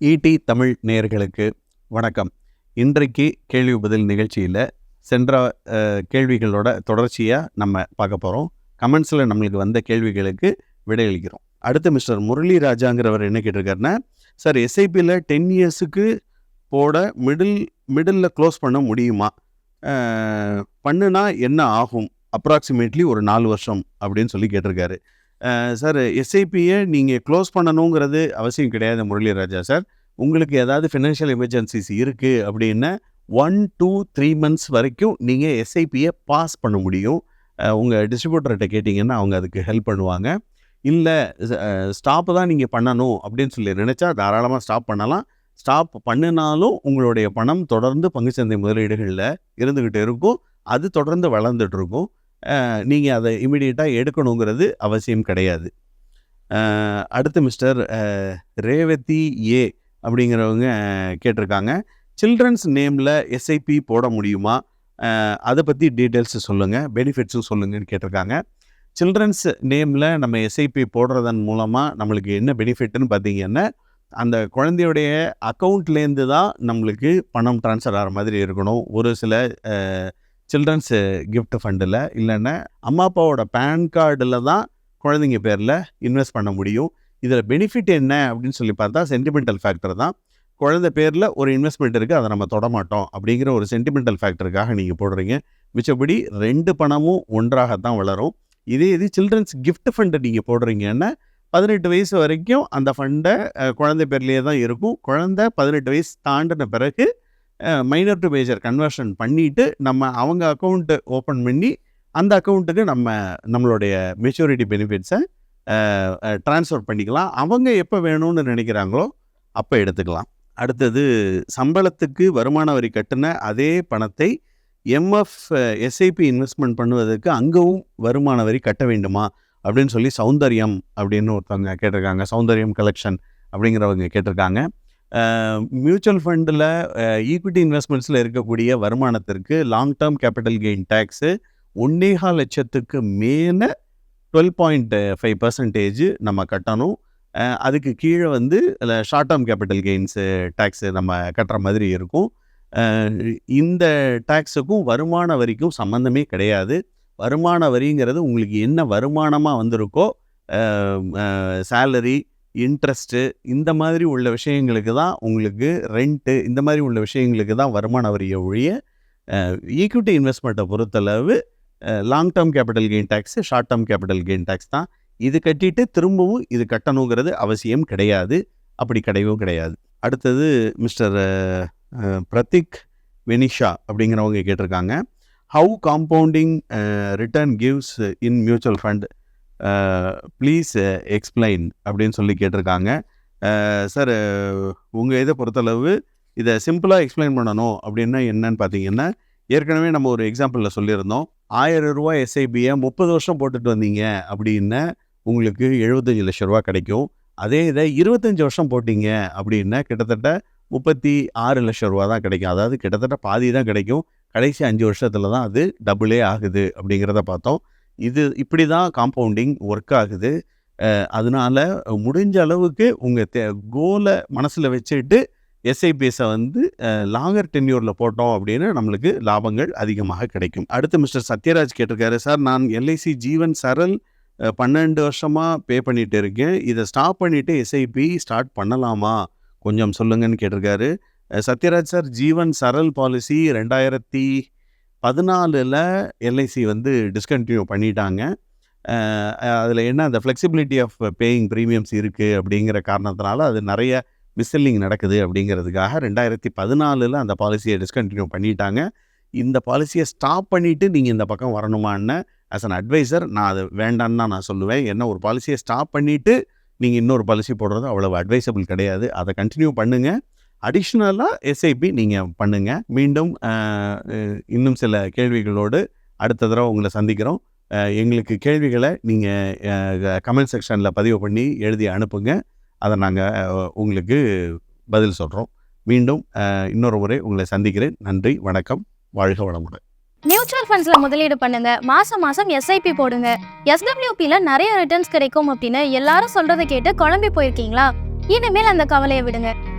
ED Tamil நேயர்களுக்கு வணக்கம். இன்றைக்கு கேள்வி பதில் நிகழ்ச்சியில் சென்ற கேள்விகளோட தொடர்ச்சியாக நம்ம பார்க்க போகிறோம் கமெண்ட்ஸில் நம்மளுக்கு வந்த கேள்விகளுக்கு விடையளிக்கிறோம். அடுத்து மிஸ்டர் முரளி ராஜாங்கிறவர் என்ன கேட்டிருக்காருன்னா சார் எஸ்ஐபியில் டென் இயர்ஸுக்கு போட மிடில் மிடில் க்ளோஸ் பண்ண முடியுமா? பண்ணுனா என்ன ஆகும்? அப்ராக்சிமேட்லி ஒரு நாலு வருஷம் அப்படின்னு சொல்லி கேட்டிருக்காரு. சார் எஸ்ஐபியை நீங்கள் க்ளோஸ் பண்ணணுங்கிறது அவசியம் கிடையாது முரளிராஜா சார். உங்களுக்கு ஏதாவது ஃபினான்ஷியல் எமர்ஜென்சிஸ் இருக்குது அப்படின்னா ஒன் டூ த்ரீ மந்த்ஸ் வரைக்கும் நீங்கள் எஸ்ஐபியை பாஸ் பண்ண முடியும். உங்கள் டிஸ்ட்ரிபியூட்டர்கிட்ட கேட்டிங்கன்னா அவங்க அதுக்கு ஹெல்ப் பண்ணுவாங்க. இல்லை ஸ்டாப் தான் நீங்கள் பண்ணணும் அப்படின்னு சொல்லி நினச்சா தாராளமாக ஸ்டாப் பண்ணலாம். ஸ்டாப் பண்ணினாலும் உங்களுடைய பணம் தொடர்ந்து பங்குச்சந்தை முதலீடுகளில் இருந்துக்கிட்டு இருக்கும். அது தொடர்ந்து வளர்ந்துட்டு இருக்கும். நீங்கள் அதை இமிடியேட்டாக எடுக்கணுங்கிறது அவசியம் கிடையாது. அடுத்து மிஸ்டர் ரேவதி ஏ அப்படிங்கிறவங்க கேட்டிருக்காங்க. சில்ட்ரன்ஸ் நேமில் எஸ்ஐபி போட முடியுமா? அதை பற்றி டீட்டெயில்ஸ் சொல்லுங்கள் பெனிஃபிட்ஸும் சொல்லுங்கன்னு கேட்டிருக்காங்க. சில்ட்ரன்ஸ் நேமில் நம்ம எஸ்ஐபி போடுறதன் மூலமாக நம்மளுக்கு என்ன பெனிஃபிட்னு பார்த்தீங்கன்னா அந்த குழந்தையுடைய அக்கௌண்ட்லேருந்து தான் நம்மளுக்கு பணம் ட்ரான்ஸ்ஃபர் ஆகிற மாதிரி இருக்கணும். ஒரு சில சில்ட்ரன்ஸ் கிஃப்ட் ஃபண்டில் இல்லைன்னா அம்மா அப்பாவோட பேன் கார்டில் தான் குழந்தைங்க பேரில் இன்வெஸ்ட் பண்ண முடியும். இதில் பெனிஃபிட் என்ன அப்படின்னு சொல்லி பார்த்தா சென்டிமெண்டல் ஃபேக்டர் தான். குழந்தை பேரில் ஒரு இன்வெஸ்ட்மெண்ட் இருக்குது அதை நம்ம தொடமாட்டோம் அப்படிங்கிற ஒரு சென்டிமெண்டல் ஃபேக்டருக்காக நீங்கள் போடுறீங்க. மிச்சப்படி ரெண்டு பணமும் ஒன்றாக தான் வளரும். இதே இது சில்ட்ரன்ஸ் கிஃப்ட் ஃபண்டை நீங்கள் போடுறீங்கன்னா பதினெட்டு வயசு வரைக்கும் அந்த ஃபண்டை குழந்தை பேர்லேயே தான் இருக்கும். குழந்தை பதினெட்டு வயசு தாண்டின பிறகு மைனர் டு மேஜர் கன்வர்ஷன் பண்ணிவிட்டு நம்ம அவங்க அக்கௌண்ட்டு ஓப்பன் பண்ணி அந்த அக்கௌண்ட்டுக்கு நம்ம நம்மளுடைய மெச்சூரிட்டி பெனிஃபிட்ஸை ட்ரான்ஸ்ஃபர் பண்ணிக்கலாம். அவங்க எப்போ வேணும்னு நினைக்கிறாங்களோ அப்போ எடுத்துக்கலாம். அடுத்தது சம்பளத்துக்கு வருமான வரி கட்டின அதே பணத்தை எம்எஃப் எஸ்ஐபி இன்வெஸ்ட்மெண்ட் பண்ணுவதற்கு அங்கேவும் வருமான வரி கட்ட வேண்டுமா? அப்படின்னு சொல்லி சௌந்தர்யம் அப்படின்னு ஒருத்தவங்க கேட்டிருக்காங்க. சௌந்தர்யம் கலெக்ஷன் அப்படிங்கிறவங்க கேட்டிருக்காங்க. மியூச்சுவல் ஃபண்டில் ஈக்விட்டி இன்வெஸ்ட்மெண்ட்ஸில் இருக்கக்கூடிய வருமானத்திற்கு long term capital gain tax ஒன்னேகா லட்சத்துக்கு மேலே டுவெல் பாயிண்ட் ஃபைவ் பர்சன்டேஜ் நம்ம கட்டணும். அதுக்கு கீழே வந்து short term capital gains tax நம்ம கட்டுற மாதிரி இருக்கும். இந்த டேக்ஸுக்கும் வருமான வரிக்கும் சம்மந்தமே கிடையாது. வருமான வரிங்கிறது உங்களுக்கு என்ன வருமானமாக வந்திருக்கோ சேலரி இன்ட்ரெஸ்ட்டு இந்த மாதிரி உள்ள விஷயங்களுக்கு தான் உங்களுக்கு ரெண்ட்டு இந்த மாதிரி உள்ள விஷயங்களுக்கு தான் வருமான வரியை ஒழிய ஈக்விட்டி இன்வெஸ்ட்மெண்ட்டை பொறுத்தளவு long term capital gain tax short term capital gain tax தான். இது கட்டிட்டு திரும்பவும் இது கட்டணுங்கிறது அவசியம் கிடையாது. அப்படி கிடையவும் கிடையாது. அடுத்தது மிஸ்டர் பிரதிக் வெனிஷா அப்படிங்கிறவங்க கேட்டிருக்காங்க. How compounding return gives in mutual fund please explain அப்படின்னு சொல்லி கேட்டிருக்காங்க. சார் உங்கள் இதை பொறுத்தளவு இதை சிம்பிளாக எக்ஸ்பிளைன் பண்ணணும். அப்படின்னா என்னன்னு பார்த்தீங்கன்னா ஏற்கனவே நம்ம ஒரு எக்ஸாம்பிளில் சொல்லியிருந்தோம். ஆயிரம் ரூபாய் எஸ்ஐபியை முப்பது வருஷம் போட்டுட்டு வந்தீங்க அப்படின்னா உங்களுக்கு எழுபத்தஞ்சு லட்ச ரூபா கிடைக்கும். அதே இதை இருபத்தஞ்சி வருஷம் போட்டிங்க அப்படின்னா கிட்டத்தட்ட முப்பத்தி ஆறு லட்ச ரூபா தான் கிடைக்கும். அதாவது கிட்டத்தட்ட பாதி தான் கிடைக்கும். கடைசி அஞ்சு வருஷத்தில் தான் அது டபுளே ஆகுது அப்படிங்கிறத பார்த்தோம். இது இப்படி தான் காம்பவுண்டிங் ஒர்க் ஆகுது. அதனால் அதனால முடிஞ்ச அளவுக்கு உங்கள் தே கோலை மனசில் வச்சுட்டு எஸ்ஐபிஎஸை வந்து லாங்கர் டென்யூரில் போட்டோம் அப்படின்னு நம்மளுக்கு லாபங்கள் அதிகமாக கிடைக்கும். அடுத்து மிஸ்டர் சத்யராஜ் கேட்டிருக்காரு சார் நான் எல்ஐசி ஜீவன் சரல் பன்னெண்டு வருஷமாக பே பண்ணிட்டு இருக்கேன். இதை ஸ்டாப் பண்ணிவிட்டு எஸ்ஐபி ஸ்டார்ட் பண்ணலாமா? கொஞ்சம் சொல்லுங்கன்னு கேட்டிருக்காரு. சத்யராஜ் சார் ஜீவன் சரல் பாலிசி ரெண்டாயிரத்தி பதினாலில் எல்ஐசி வந்து டிஸ்கண்டினியூ பண்ணிட்டாங்க. அதில் என்ன அந்த ஃப்ளெக்சிபிலிட்டி ஆஃப் பேயிங் ப்ரீமியம்ஸ் இருக்குது அப்படிங்கிற காரணத்தினால அது நிறைய மிஸ்செல்லிங் நடக்குது அப்படிங்கிறதுக்காக ரெண்டாயிரத்தி பதினாலில் அந்த பாலிசியை டிஸ்கண்டினியூ பண்ணிட்டாங்க. இந்த பாலிசியை ஸ்டாப் பண்ணிவிட்டு நீங்கள் இந்த பக்கம் வரணுமான்னு ஆஸ் அன் அட்வைசர் நான் அது வேண்டான்னு தான் நான் சொல்லுவேன். என்ன ஒரு பாலிசியை ஸ்டாப் பண்ணிவிட்டு நீங்கள் இன்னொரு பாலிசி போடுறது அவ்வளோ அட்வைசபிள் கிடையாது. அதை கண்டினியூ பண்ணுங்கள் அடிஷ்னலாக எஸ்ஐபி நீங்கள் பண்ணுங்கள் மீண்டும் இன்னும் சில கேள்விகளோடு அடுத்த தடவை உங்களை சந்திக்கிறோம். எங்களுக்கு கேள்விகளை நீங்கள் கமெண்ட் செக்ஷனில் பதிவு பண்ணி எழுதி அனுப்புங்க. அதை நாங்கள் உங்களுக்கு பதில் சொல்கிறோம் மீண்டும் இன்னொரு முறை உங்களை சந்திக்கிறேன். நன்றி வணக்கம் வாழ்க வளமுடன். மியூச்சுவல் ஃபண்ட்ஸில் முதலீடு பண்ணுங்க. மாசம் மாசம் எஸ்ஐபி போடுங்க. எஸ்டபிள்யூபியில் நிறைய ரிட்டர்ன்ஸ் கிடைக்கும் அப்படின்னு எல்லாரும் சொல்றதை கேட்டு குழம்பி போயிருக்கீங்களா? இனிமேல் அந்த கவலையை விடுங்க.